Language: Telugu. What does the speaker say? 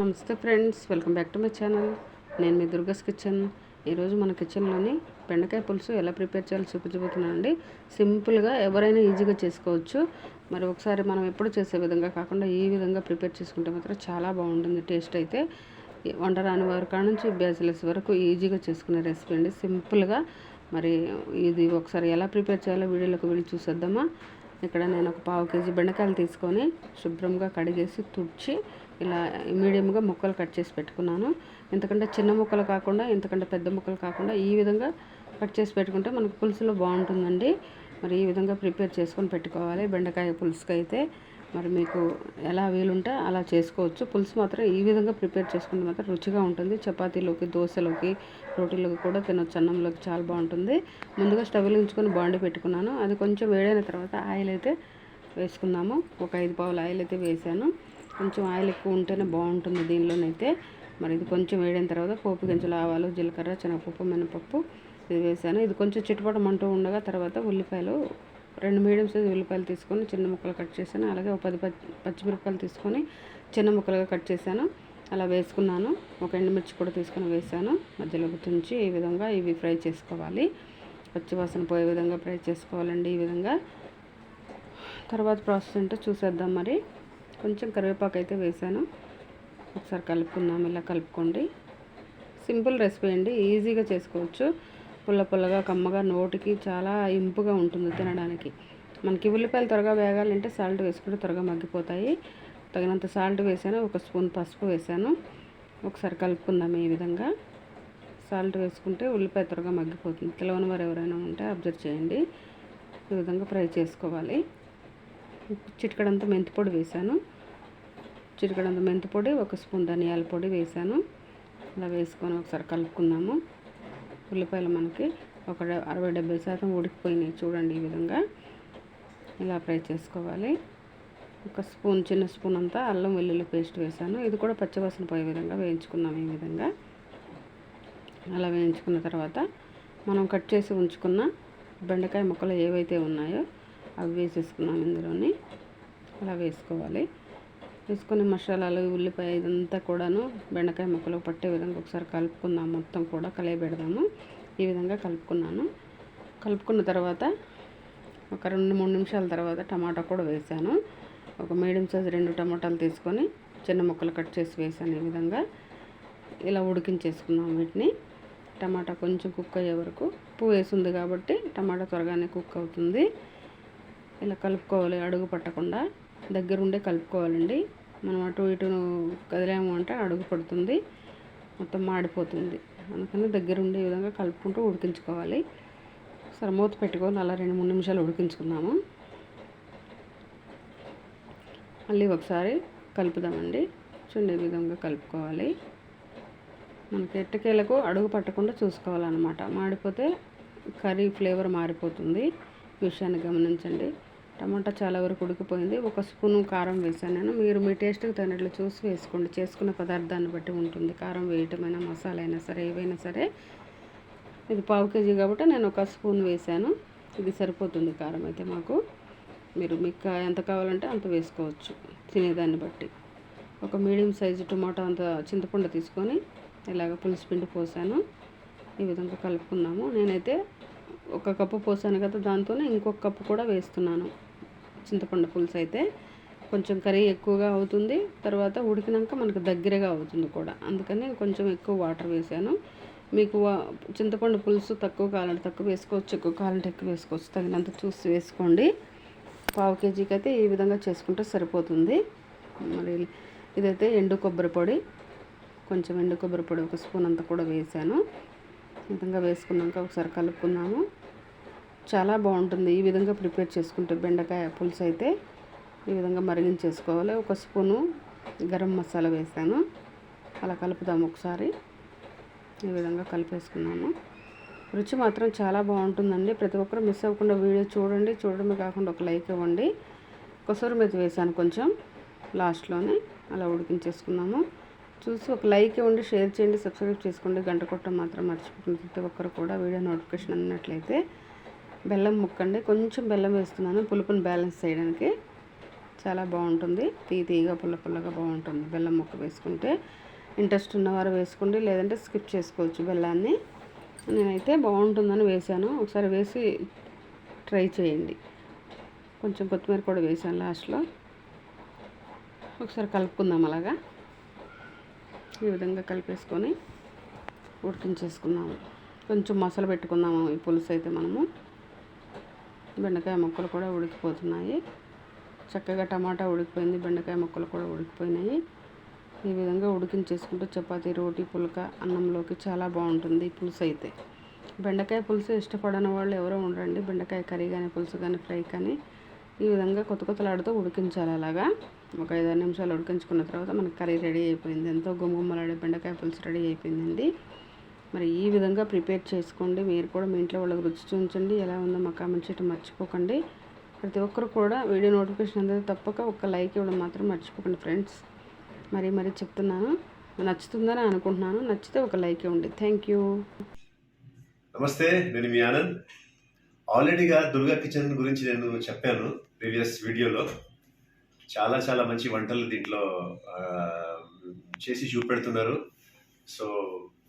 నమస్తే friends welcome back to my channel. నేను మీ దుర్గస్ కిచెన్. ఈరోజు మన కిచెన్లోని బెండకాయ పులుసు ఎలా ప్రిపేర్ చేయాలో చూపించబోతున్నానండి. సింపుల్గా ఎవరైనా ఈజీగా చేసుకోవచ్చు. మరి ఒకసారి మనం ఎప్పుడు చేసే విధంగా కాకుండా ఈ విధంగా ప్రిపేర్ చేసుకుంటే మాత్రం చాలా బాగుంటుంది టేస్ట్ అయితే. వండరాని వారి కాడ నుంచి బ్యాచిలర్స్ వరకు ఈజీగా చేసుకునే రెసిపీ అండి. సింపుల్గా మరి ఇది ఒకసారి ఎలా ప్రిపేర్ చేయాలో వీడియోలోకి వెళ్ళి చూసేద్దామా? ఇక్కడ నేను ఒక పావు కేజీ బెండకాయలు తీసుకొని శుభ్రంగా కడిగేసి తుడిచి ఇలా మీడియంగా ముక్కలు కట్ చేసి పెట్టుకున్నాను. ఎందుకంటే చిన్న ముక్కలు కాకుండా ఎందుకంటే పెద్ద ముక్కలు కాకుండా ఈ విధంగా కట్ చేసి పెట్టుకుంటే మనకు పులుసులో బాగుంటుందండి. మరి ఈ విధంగా ప్రిపేర్ చేసుకొని పెట్టుకోవాలి బెండకాయ పులుసుకైతే. అయితే మరి మీకు ఎలా వీలుంటే అలా చేసుకోవచ్చు. పులుసు మాత్రం ఈ విధంగా ప్రిపేర్ చేసుకుంటే మాత్రం రుచిగా ఉంటుంది. చపాతీలోకి దోశలోకి రోటీలోకి కూడా తినొచ్చు. అన్నంలోకి చాలా బాగుంటుంది. ముందుగా స్టవ్ ఉంచుకొని బాండి పెట్టుకున్నాను. అది కొంచెం వేడైన తర్వాత ఆయిల్ అయితే వేసుకుందాము. ఒక ఐదు పావులు ఆయిల్ అయితే వేసాను. కొంచెం ఆయిల్ ఎక్కువ ఉంటేనే బాగుంటుంది దీనిలోనైతే. మరి ఇది కొంచెం వేడిన తర్వాత పోపు గింజలు ఆవాలు జీలకర్ర శనగపప్పు మినపప్పు ఇది వేసాను. ఇది కొంచెం చిట్టుపటమంటూ ఉండగా తర్వాత ఉల్లిపాయలు రెండు మీడియం సైజు ఉల్లిపాయలు తీసుకొని చిన్న ముక్కలు కట్ చేశాను. అలాగే ఒక పది పచ్చిమిరపకాయలు తీసుకొని చిన్న ముక్కలుగా కట్ చేశాను. అలా వేసుకున్నాను. ఒక ఎండుమిర్చి కూడా తీసుకొని వేసాను మధ్యలో గుర్తుంచి ఈ విధంగా ఇవి ఫ్రై చేసుకోవాలి. పచ్చివాసన పోయే విధంగా ఫ్రై చేసుకోవాలండి ఈ విధంగా. తర్వాత ప్రాసెస్ ఏంటో చూసేద్దాం మరి. కొంచెం కరివేపాకు అయితే వేసాను ఒకసారి కలుపుకుందాం. ఇలా కలుపుకోండి. సింపుల్ రెసిపీ అండి. ఈజీగా చేసుకోవచ్చు. పుల్ల పుల్లగా కమ్మగా నోటికి చాలా ఇంపుగా ఉంటుంది తినడానికి. మనకి ఉల్లిపాయలు త్వరగా వేగాలంటే సాల్ట్ వేసుకుంటే త్వరగా మగ్గిపోతాయి. తగినంత సాల్ట్ వేసాను ఒక స్పూన్ పసుపు వేసాను. ఒకసారి కలుపుకుందాం ఈ విధంగా. సాల్ట్ వేసుకుంటే ఉల్లిపాయ త్వరగా మగ్గిపోతుంది. తెలవని వారు ఎవరైనా ఉంటే అబ్జర్వ్ చేయండి. ఈ విధంగా ఫ్రై చేసుకోవాలి. చిటికడంతా మెంతి పొడి వేసాను. చిటికడంత మెంతి పొడి ఒక స్పూన్ ధనియాల పొడి వేసాను. అలా వేసుకొని ఒకసారి కలుపుకుందాము. ఉల్లిపాయలు మనకి ఒక అరవై డెబ్బై శాతం ఉడికిపోయినాయి చూడండి ఈ విధంగా. ఇలా ఫ్రై చేసుకోవాలి. ఒక స్పూన్ చిన్న స్పూన్ అంతా అల్లం వెల్లుల్లి పేస్ట్ వేసాను. ఇది కూడా పచ్చివాసన పోయే విధంగా వేయించుకున్నాం ఈ విధంగా. అలా వేయించుకున్న తర్వాత మనం కట్ చేసి ఉంచుకున్న బెండకాయ ముక్కలు ఏవైతే ఉన్నాయో అవి వేసేసుకున్నాం ఇందులోని. అలా వేసుకోవాలి. వేసుకొని మసాలాలు ఉల్లిపాయ ఇదంతా కూడాను బెండకాయ ముక్కలు పట్టే విధంగా ఒకసారి కలుపుకుందాం. మొత్తం కూడా కలియబెడదాము. ఈ విధంగా కలుపుకున్నాను. కలుపుకున్న తర్వాత ఒక రెండు మూడు నిమిషాల తర్వాత టమాటా కూడా వేసాను. ఒక మీడియం సైజ్ రెండు టమాటాలు తీసుకొని చిన్న ముక్కలు కట్ చేసి వేసాను ఈ విధంగా. ఇలా ఉడికించేసుకున్నాం వీటిని. టమాటా కొంచెం కుక్ అయ్యే వరకు ఉప్పు వేసింది కాబట్టి టమాటా త్వరగానే కుక్ అవుతుంది. ఇలా కలుపుకోవాలి అడుగు పట్టకుండా. దగ్గరుండే కలుపుకోవాలండి. మనం అటు ఇటు కదిలాము అంటే అడుగు పడుతుంది. మొత్తం మాడిపోతుంది. అందుకని దగ్గరుండే విధంగా కలుపుకుంటూ ఉడికించుకోవాలి. సరే మూత పెట్టుకొని అలా రెండు మూడు నిమిషాలు ఉడికించుకుందాము. మళ్ళీ ఒకసారి కలుపుదామండి. చూడండి ఈ విధంగా కలుపుకోవాలి. మనకి ఎట్టకేలకు అడుగు పట్టకుండా చూసుకోవాలన్నమాట. మాడిపోతే కర్రీ ఫ్లేవర్ మారిపోతుంది. విషయాన్ని గమనించండి. టమాటా చాలా వరకు ఉడికిపోయింది. ఒక స్పూను కారం వేసాను నేను. మీరు మీ టేస్ట్కి తగినట్లు చూసి వేసుకోండి. చేసుకున్న పదార్థాన్ని బట్టి ఉంటుంది. కారం వేయటమైనా మసాలా అయినా సరే ఏవైనా సరే. ఇది పావు కేజీ కాబట్టి నేను ఒక స్పూన్ వేసాను. ఇది సరిపోతుంది కారం అయితే మాకు. మీరు మీకు ఎంత కావాలంటే అంత వేసుకోవచ్చు తినేదాన్ని బట్టి. ఒక మీడియం సైజు టమాటా అంత చింతపండు తీసుకొని ఇలాగ పులుసు పిండి పోసాను. ఈ విధంగా కలుపుకున్నాము. నేనైతే ఒక కప్పు పోసాను కదా దాంతోనే ఇంకొక కప్పు కూడా వేస్తున్నాను. చింతపండు పులుసు అయితే కొంచెం కర్రీ ఎక్కువగా అవుతుంది. తర్వాత ఉడికినాక మనకు దగ్గరగా అవుతుంది కూడా. అందుకని కొంచెం ఎక్కువ వాటర్ వేసాను. మీకు చింతపండు పులుసు తక్కువ కావాలంటే తక్కువ వేసుకోవచ్చు ఎక్కువ కావాలంటే ఎక్కువ వేసుకోవచ్చు. తగినంత చూసి వేసుకోండి. పావు కేజీకి అయితే ఈ విధంగా చేసుకుంటే సరిపోతుంది. మరి ఇదైతే ఎండు కొబ్బరి పొడి. కొంచెం ఎండు కొబ్బరి పొడి ఒక స్పూన్ అంతా కూడా వేసాను. ఈ విధంగా వేసుకున్నాక ఒకసారి కలుపుకున్నాము చాలా బాగుంటుంది. ఈ విధంగా ప్రిపేర్ చేసుకుంటే బెండకాయ పులుసు అయితే ఈ విధంగా మరిగించేసుకోవాలి. ఒక స్పూను గరం మసాలా వేసాను. అలా కలుపుదాము ఒకసారి. ఈ విధంగా కలిపేసుకున్నాను. రుచి మాత్రం చాలా బాగుంటుందండి. ప్రతి ఒక్కరు మిస్ అవ్వకుండా వీడియో చూడండి. చూడడమే కాకుండా ఒక లైక్ ఇవ్వండి. కొసూరు మీద వేసాను కొంచెం లాస్ట్లోనే. అలా ఉడికించేసుకున్నాము చూసి ఒక లైక్ ఇవ్వండి. షేర్ చేయండి. సబ్స్క్రైబ్ చేసుకోండి. గంట కొట్టడం మాత్రం మర్చిపోతుంది ప్రతి ఒక్కరు కూడా వీడియో నోటిఫికేషన్ అన్నట్లయితే బెల్లం ముక్కండి. కొంచెం బెల్లం వేస్తున్నాను. పులుపుని బ్యాలెన్స్ చేయడానికి చాలా బాగుంటుంది. తీ తీగ పుల్ల పుల్లగా బాగుంటుంది. బెల్లం ముక్క వేసుకుంటే ఇంట్రెస్ట్ ఉన్నవారు వేసుకోండి. లేదంటే స్కిప్ చేసుకోవచ్చు బెల్లాన్ని. నేనైతే బాగుంటుందని వేసాను ఒకసారి వేసి ట్రై చేయండి. కొంచెం కొత్తిమీర కూడా వేసాను లాస్ట్లో. ఒకసారి కలుపుకుందాం అలాగా. ఈ విధంగా కలిపేసుకొని ఉడికించేసుకుందాము కొంచెం మసాలా పెట్టుకుందాము. ఈ పులుసు అయితే మనము. బెండకాయ ముక్కలు కూడా ఉడికిపోతున్నాయి. చక్కగా టమాటా ఉడికిపోయింది బెండకాయ ముక్కలు కూడా ఉడికిపోయినాయి. ఈ విధంగా ఉడికించేసుకుంటే చపాతీ రోటీ పులక అన్నంలోకి చాలా బాగుంటుంది ఈ పులుసు అయితే. బెండకాయ పులుసు ఇష్టపడని వాళ్ళు ఎవరో ఉండరండి. బెండకాయ కర్రీ కానీ పులుసు కానీ ఫ్రై కానీ ఈ విధంగా కొత్త కొత్తలాడుతూ ఉడికించాలి అలాగా. ఒక ఐదు ఆరు నిమిషాలు ఉడికించుకున్న తర్వాత మనకి కర్రీ రెడీ అయిపోయింది. ఎంతో గుమ్మగుమ్మలాడే బెండకాయ పులుసు రెడీ అయిపోయిందండి. మరి ఈ విధంగా ప్రిపేర్ చేసుకోండి. మీరు కూడా మీ ఇంట్లో వాళ్ళకి రుచి చూపించండి. ఎలా ఉందో మా కామెంట్ చేయటం మర్చిపోకండి. ప్రతి ఒక్కరు కూడా వీడియో నోటిఫికేషన్ అనేది తప్పక ఒక లైక్ ఇవ్వడం మాత్రం మర్చిపోకండి ఫ్రెండ్స్. మరి మరి చెప్తున్నాను. నచ్చుతుందని అనుకుంటున్నాను. నచ్చితే ఒక లైక్ ఇవ్వండి. Thank you. నమస్తే. నేను మీ ఆనంద్. ఆల్రెడీగా దుర్గా కిచెన్ గురించి నేను చెప్పాను ప్రీవియస్ వీడియోలో. చాలా చాలా మంచి వంటలు దీంట్లో చేసి చూపెడుతున్నారు. సో